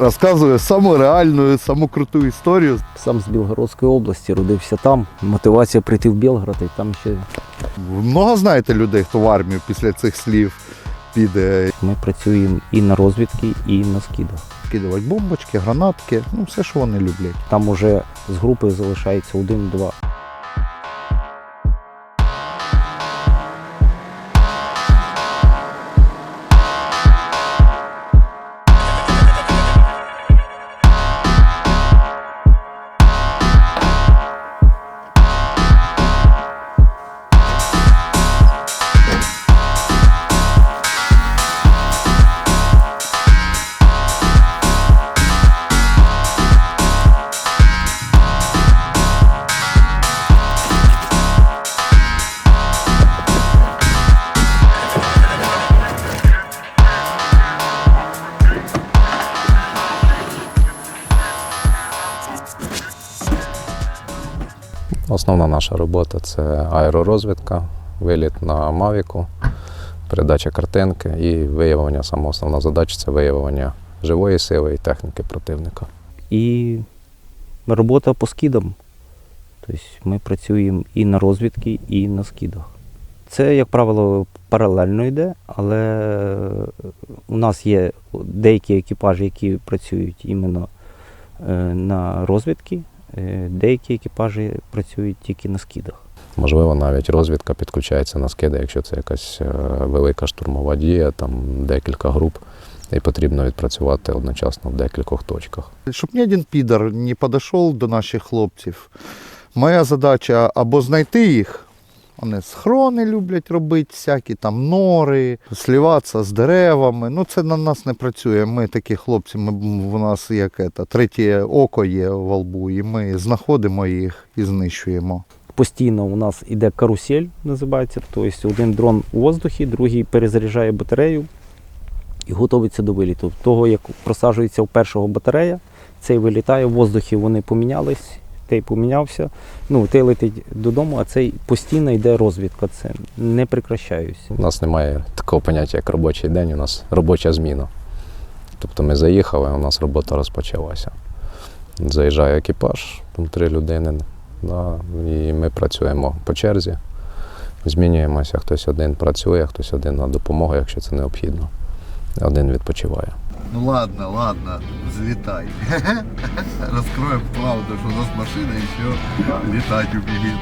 розказує саму реальну, саму круту історію. Сам з Білгородської області родився там. Мотивація прийти в Білгород і там ще Много знаєте людей, хто в армію після цих слів піде ми працюємо і на розвідки, і на скидах. кидувати бомбочки, гранатки, ну все, що вони люблять. Там уже з групи залишається один-два. Основна наша робота це аеророзвідка, виліт на Мавіку, передача картинки і виявлення. Саме основна задача це виявлення живої сили і техніки противника. І робота по скидам. Тобто ми працюємо і на розвідки, і на скидах. Це, як правило, паралельно йде, але у нас є деякі екіпажі, які працюють іменно е, на розвідки, деякі екіпажі працюють тільки на скидах. Можливо, навіть розвідка підключається на скиди, якщо це якась е, велика штурмова дія, там декілька груп, і потрібно відпрацювати одночасно в декількох точках. Щоб ні один підар не підійшов до наших хлопців. Моя задача або знайти їх. Вони схрони люблять робити, всякі там нори, сліватися з деревами. Ну це на нас не працює. Ми такі хлопці, ми, у нас як это, третє око є в лбу, і ми знаходимо їх і знищуємо. Постійно у нас іде карусель, називається. Тобто один дрон у воздухі, другий перезаряджає батарею і готується до виліту. Того, як просаджується у першого батарея, цей вилітає в воздухі, вони помінялись, той помінявся. Ну, той летить додому, а цей постійно йде розвідка. Це не прекращаюся. У нас немає такого поняття, як робочий день, у нас робоча зміна. Тобто ми заїхали, у нас робота розпочалася. Заїжджає екіпаж, там три людини, да, і ми працюємо по черзі, змінюємося, хтось один працює, хтось один на допомогу, якщо це необхідно. Один відпочиває. Ну ладно, ладно, взлетай. Раскроем правду, что у нас машина еще летать умеет.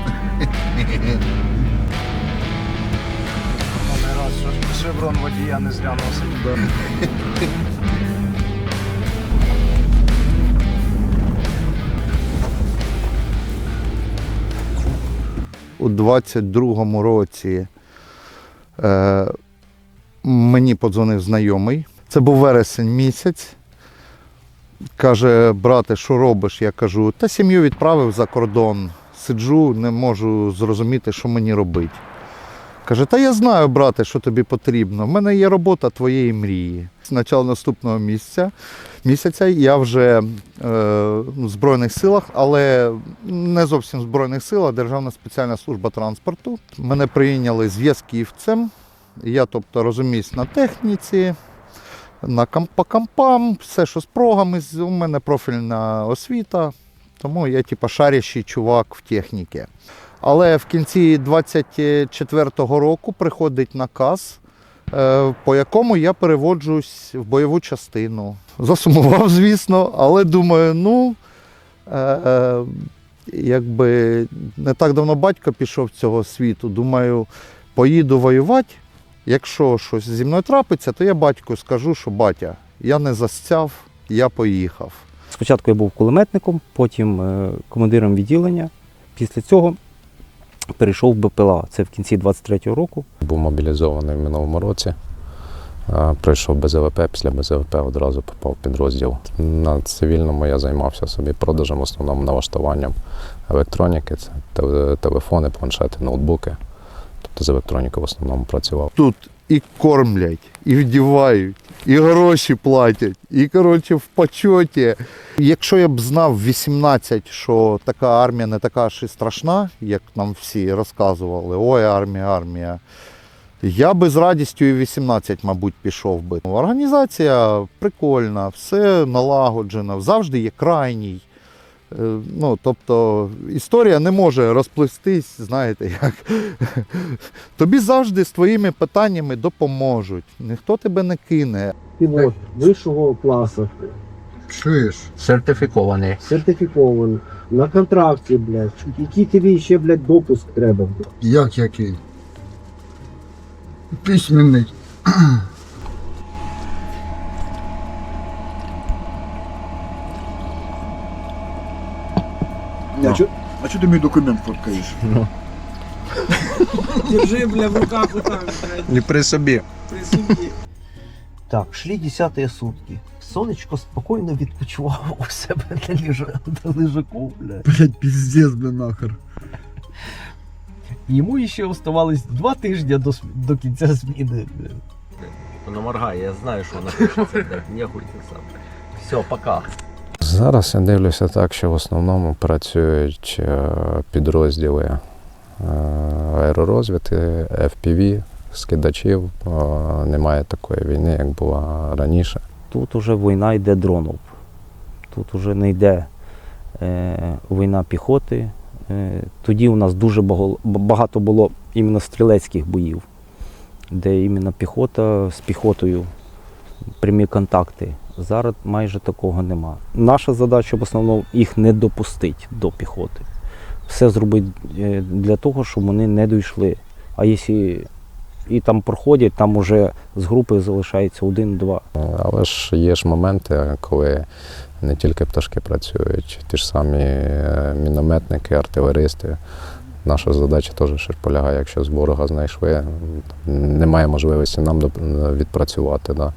Раз, що шеврон водія не зря носить. У 22-му році е, мені подзвонив знайомий. Це був вересень місяць. Каже, брате, що робиш? Я кажу, та сім'ю відправив за кордон. Сиджу, не можу зрозуміти, що мені робити. Каже, та я знаю, брате, що тобі потрібно. В мене є робота твоєї мрії. З початку наступного місяця, місяця я вже е, в Збройних силах, але не зовсім в Збройних силах, Державна спеціальна служба транспорту. Мене прийняли зв'язківцем. Я, тобто, розуміюсь на техніці, на компам, все, що з прогами, у мене профільна освіта, тому я типу, шарящий чувак в техніці. Але в кінці 24-го року приходить наказ, е, по якому я переводжусь в бойову частину. Засумував, звісно, але думаю, ну, е, е, якби не так давно батько пішов з цього світу. Думаю, поїду воювати. Якщо щось зі мною трапиться, то я батьку скажу, що батя, я не засцяв, я поїхав. Спочатку я був кулеметником, потім е, командиром відділення. Після цього перейшов в БПЛА. Це в кінці 23-го року. Був мобілізований в минулому році. Е, Пройшов БЗВП, після БЗВП одразу попав в підрозділ. На цивільному я займався собі продажем, в основному налаштуванням електроніки. Це телефони, планшети, ноутбуки. Тобто з електронікою в основному працював. Тут і кормлять, і вдівають, і гроші платять, і коротше в почоті. Якщо я б знав 18, що така армія не така ж і страшна, як нам всі розказували, ой, армія, армія. Я би з радістю і 18, мабуть, пішов би. Організація прикольна, все налагоджено, завжди є крайній. Е, Ну, тобто історія не може розплестись, знаєте, як. Тобі завжди з твоїми питаннями допоможуть. Ніхто тебе не кине. пілот вищого класу, Чуєш? Сертифікований. сертифікований, на контракті, блядь. Який тобі ще, блядь, допуск треба? Як який? Письменний. А чо, а чо ти мій документ фоткаєш? Держи, бля, в руках вот так, блядь, Не при собі. при собі. Так, шли десятые сутки. Сонечко спокійно відпочивало у себе на, ліжа, на лежаку, блядь. Блять, пиздец, бля, нахер. Йому ще оставалось два тижні до, до кінця зміни. блядь. Вона моргає, я знаю, що вона пишеться, блядь, не хуй ти сам. Все, пока. Зараз я дивлюся так, що в основному працюють е, підрозділи е, аеророзвідки, FPV, скидачів. Немає такої війни, як була раніше. Тут уже війна йде дронів. Тут уже не йде е, війна піхоти. Тоді у нас дуже багато було іменно стрілецьких боїв, де іменно піхота з піхотою, прямі контакти. Зараз майже такого нема. Наша задача в основному їх не допустити до піхоти. Все зробити е, для того, щоб вони не дійшли. А якщо і там проходять, там уже з групи залишається один-два. Але ж є ж моменти, коли не тільки пташки працюють, ті ж самі е, мінометники, артилеристи. Наша задача теж полягає, якщо з ворога знайшли, немає можливості нам відпрацювати. Да?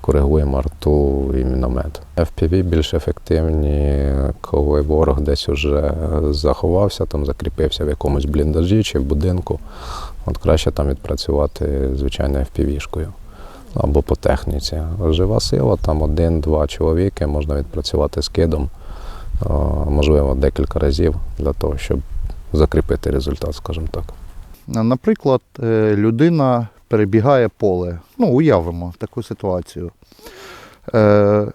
Коригуємо арту і міномет. FPV більш ефективні, коли ворог десь уже заховався, там закріпився в якомусь бліндажі чи в будинку. От краще там відпрацювати звичайно FPV-шкою або по техніці. Жива сила, там один-два чоловіки, можна відпрацювати скидом, можливо, декілька разів для того, щоб закріпити результат, скажімо так. Наприклад, е, людина перебігає поле. Ну, уявимо таку ситуацію. Е,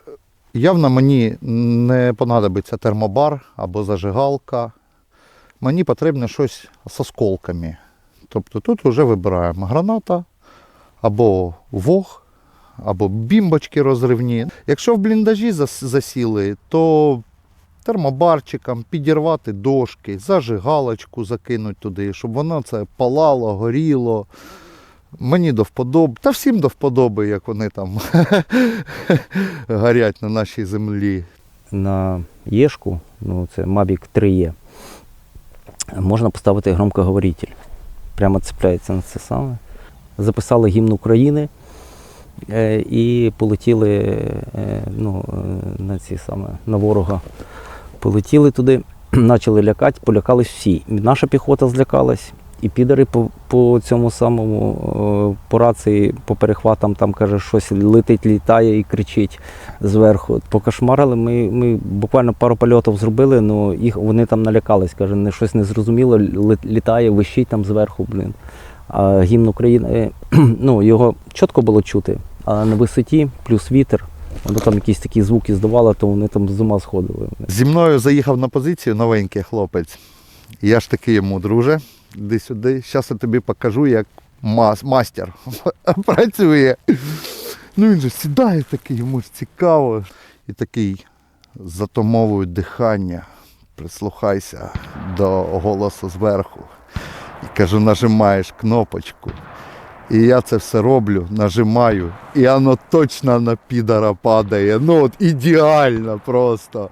Явно мені не понадобиться термобар або зажигалка. Мені потрібно щось з осколками. Тобто тут вже вибираємо граната або вог, або бімбочки розривні. Якщо в бліндажі засіли, то термобарчиком підірвати дошки, зажигалочку закинуть туди, щоб воно це палало, горіло. Мені до вподоби, та всім до вподоби, як вони там горять на нашій землі. на Єшку, ну це Mavic 3E, можна поставити громкоговоритель. Прямо цепляється на це саме. Записали гімн України е, і полетіли е, ну, е, на ці саме на ворога. Полетіли туди, почали лякати, полякались всі. Наша піхота злякалась, і підари по, по цьому самому е, по рації, по перехватам там каже, щось летить, літає і кричить зверху. Покошмарили. Ми, ми буквально пару польотів зробили, але їх вони там налякались. Каже, не щось незрозуміло, лі- літає, вищить там зверху, блін. А гімн України, е, ну, його чітко було чути, а на висоті плюс вітер. Воно там якісь такі звуки здавало, то вони там з ума сходили. Зі мною заїхав на позицію новенький хлопець. Я ж такий йому, друже, іди сюди. Зараз я тобі покажу, як мас, мастер працює. Ну він же сідає такий, йому ж цікаво. І такий затомовує дихання. Прислухайся до голосу зверху. І кажу, нажимаєш кнопочку. І я це все роблю, нажимаю, і воно точно на підара падає. Ну от ідеально просто.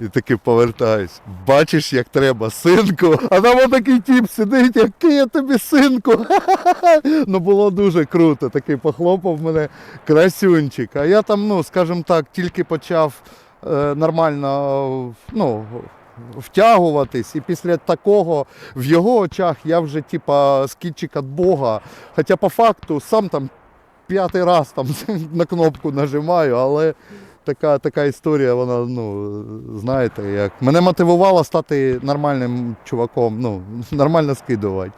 І таки повертаюсь. Бачиш, як треба, синку. А там отакий тіп сидить, який я тобі синку. Ну було дуже круто. Такий похлопав мене красюнчик. А я там, ну, скажімо так, тільки почав е, нормально ну, втягуватись. І після такого в його очах я вже типа скітчик від Бога. Хоча по факту сам там п'ятий раз там на кнопку нажимаю, але така, така історія, вона, ну, знаєте, як мене мотивувало стати нормальним чуваком, ну, нормально скидувати.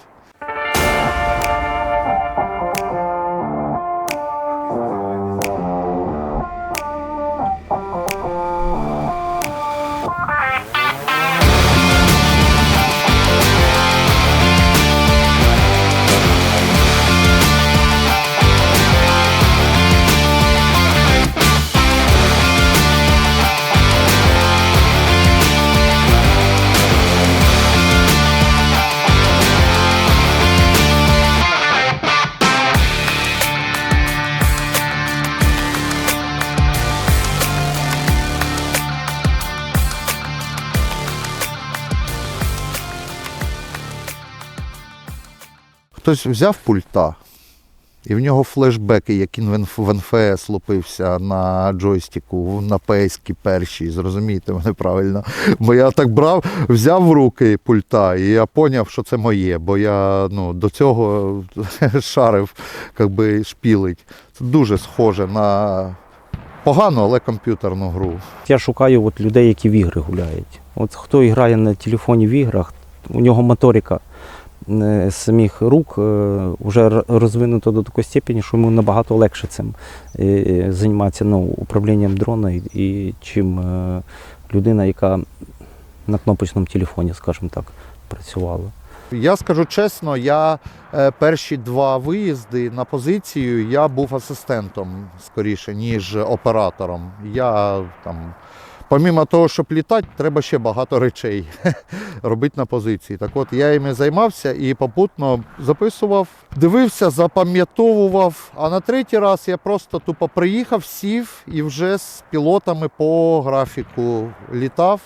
Хтось взяв пульта, і в нього флешбеки, як він в НФС лупився на джойстику, на пейські перші, зрозумієте мене правильно. Бо я так брав, взяв в руки пульта, і я зрозумів, що це моє, бо я ну, до цього шарив, як би шпілить. Це дуже схоже на погану, але комп'ютерну гру. Я шукаю от людей, які в ігри гуляють. От хто грає на телефоні в іграх, у нього моторика самих рук вже розвинута до такої степені, що йому набагато легше цим е, займатися ну, управлінням дрона, і, і чим е, людина, яка на кнопочному телефоні, скажімо так, працювала. Я скажу чесно, я е, перші два виїзди на позицію я був асистентом скоріше, ніж оператором. Я там, помімо того, щоб літати, треба ще багато речей робити на позиції. Так от я іми займався і попутно записував, дивився, запам'ятовував. А на третій раз я просто тупо приїхав, сів і вже з пілотами по графіку літав.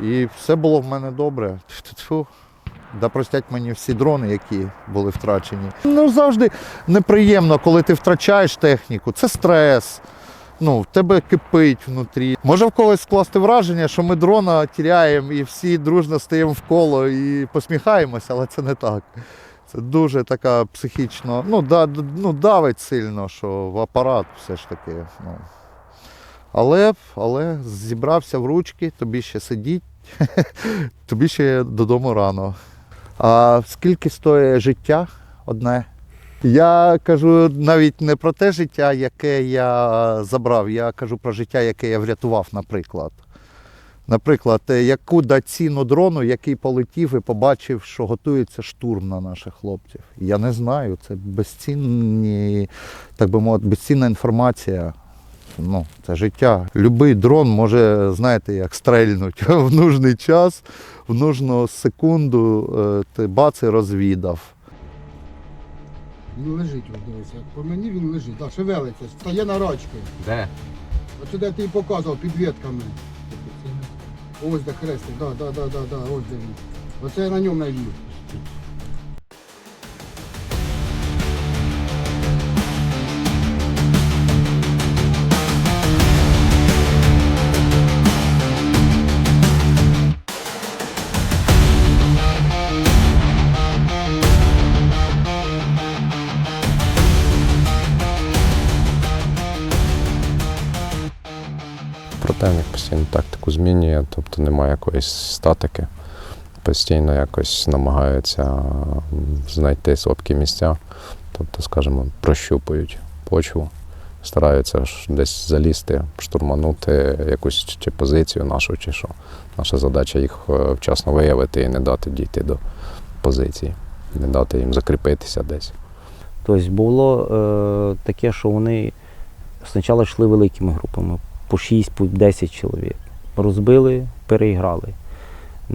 І все було в мене добре. Тьфу-тьфу. Да простять мені всі дрони, які були втрачені. Ну завжди неприємно, коли ти втрачаєш техніку. Це стрес. Ну, в тебе кипить внутрі. Може в когось скласти враження, що ми дрона тіряємо і всі дружно стоїмо в коло і посміхаємося, але це не так. Це дуже така психічно, ну, да, ну давить сильно, що в апарат все ж таки. Ну. Але, але зібрався в ручки, тобі ще сидіть, тобі ще додому рано. А скільки стоїть життя одне? Я кажу навіть не про те життя, яке я забрав, я кажу про життя, яке я врятував, наприклад. Наприклад, е, яку дати ціну дрону, який полетів і побачив, що готується штурм на наших хлопців. Я не знаю, це безцінні, так би мовити, безцінна інформація. Ну, це життя. Любий дрон може, знаєте, як стрельнуть в нужний час, в нужну секунду е, ти бац і розвідав. Він лежить, ось дивися. По мені він лежить, так, шевелиться, стає на рачки. Де? Оце де ти і показував під ветками. Ось де хрестик, да, да, да, да, да, ось де він. Оце я на ньому навів. Противник постійно тактику змінює, тобто немає якоїсь статики. Постійно якось намагаються знайти слабкі місця, тобто, скажімо, прощупують почву, стараються десь залізти, штурманути якусь чи позицію нашу, чи що. Наша задача їх е, вчасно виявити і не дати дійти до позиції, не дати їм закріпитися десь. Тобто було е, таке, що вони спочатку йшли великими групами, по 6, по 10 чоловік. Розбили, переіграли.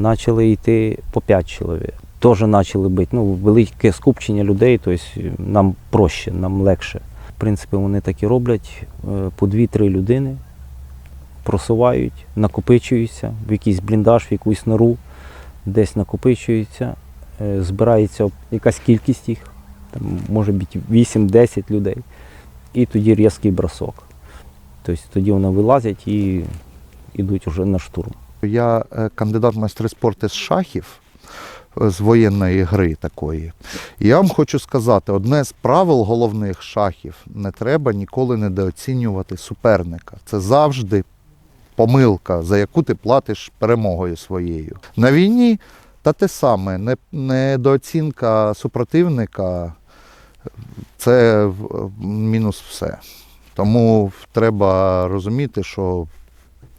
Почали йти по 5 чоловік. Теж почали бити. Ну, велике скупчення людей, тобто нам проще, нам легше. В принципі, вони так і роблять. Е, По 2-3 людини просувають, накопичуються в якийсь бліндаж, в якусь нору, десь накопичуються, е, збирається якась кількість їх там може бути 8-10 людей. І тоді різкий бросок. Тобто тоді вони вилазять і йдуть вже на штурм. Я е, кандидат в майстри спорту з шахів, е, з воєнної гри такої. І я вам хочу сказати, одне з правил головних шахів не треба ніколи недооцінювати суперника. Це завжди помилка, за яку ти платиш перемогою своєю. На війні та те саме, недооцінка супротивника це мінус все. Тому треба розуміти, що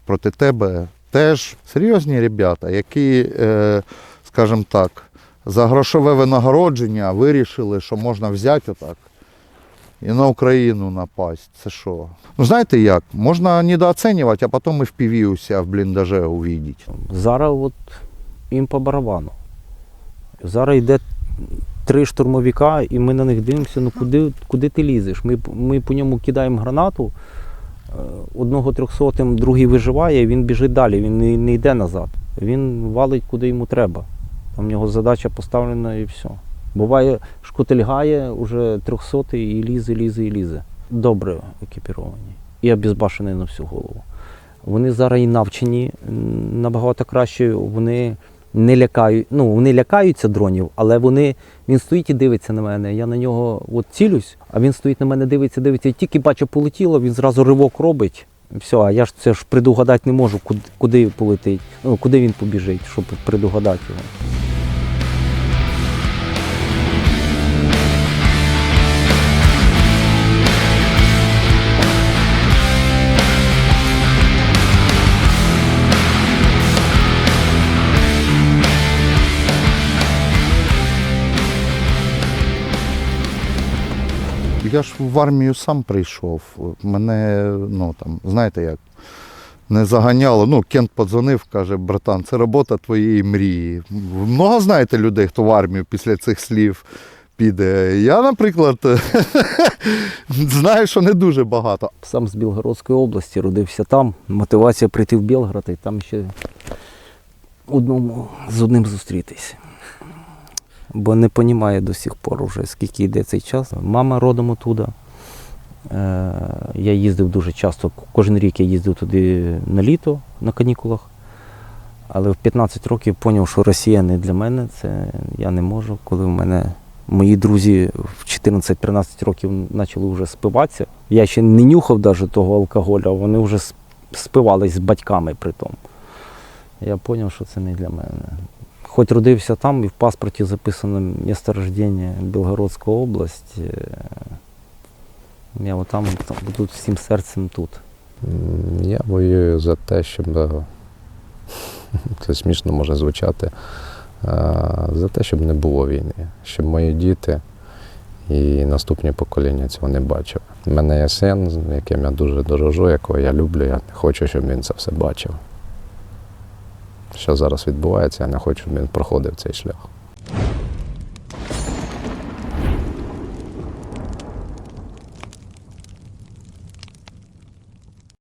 проти тебе теж серйозні ребята, які, е, скажімо так, за грошове винагородження вирішили, що можна взяти отак і на Україну напасть. Це що? Ну знаєте як? Можна недооцінювати, а потім і в піві у себе в бліндаже увидіть. Зараз от їм по барабану. Зараз йде три штурмовика, і ми на них дивимося, ну куди, куди ти лізеш? Ми, ми по ньому кидаємо гранату, е, одного трьохсотим, другий виживає, він біжить далі, він не, не йде назад. Він валить куди йому треба. Там в нього задача поставлена і все. Буває, шкутильгає уже 300 і лізе, лізе, і лізе. Добре екіпіровані. І обізбашені на всю голову. Вони зараз і навчені набагато краще. Вони не лякають, ну вони лякаються дронів, але вони він стоїть і дивиться на мене. Я на нього от цілюсь, а він стоїть на мене, дивиться, дивиться. Я тільки бачу, полетіло, він зразу ривок робить. Все, а я ж це ж предугадати не можу, куди полетить, ну куди він побіжить, щоб предугадати його. Я ж в армію сам прийшов. Мене, ну там, знаєте як, не заганяло. Ну, Кент подзвонив, каже, братан, це робота твоєї мрії. Много знаєте людей, хто в армію після цих слів піде. Я, наприклад, знаю, що не дуже багато. Сам з Білгородської області родився там. Мотивація прийти в Білгород і там ще одному з одним зустрітися. Бо не розуміє до сих пор уже, скільки йде цей час. Мама родом оттуда. Е, Я їздив дуже часто, кожен рік я їздив туди на літо на канікулах. Але в 15 років зрозумів, що Росія не для мене, це я не можу. Коли в мене мої друзі в 14-13 років почали вже спиватися. Я ще не нюхав навіть того алкоголю, а вони вже спивались з батьками при тому. Я зрозумів, що це не для мене. Хоч родився там і в паспорті записано місце рождення Білгородська область. е, Я отам там, тут всім серцем тут. Я воюю за те, щоб е, це смішно може звучати. е, За те, щоб не було війни, щоб мої діти і наступні покоління цього не бачили. У мене є син, яким я дуже дорожу, якого я люблю. Я не хочу, щоб він це все бачив. Що зараз відбувається, я не хочу, щоб він проходив цей шлях.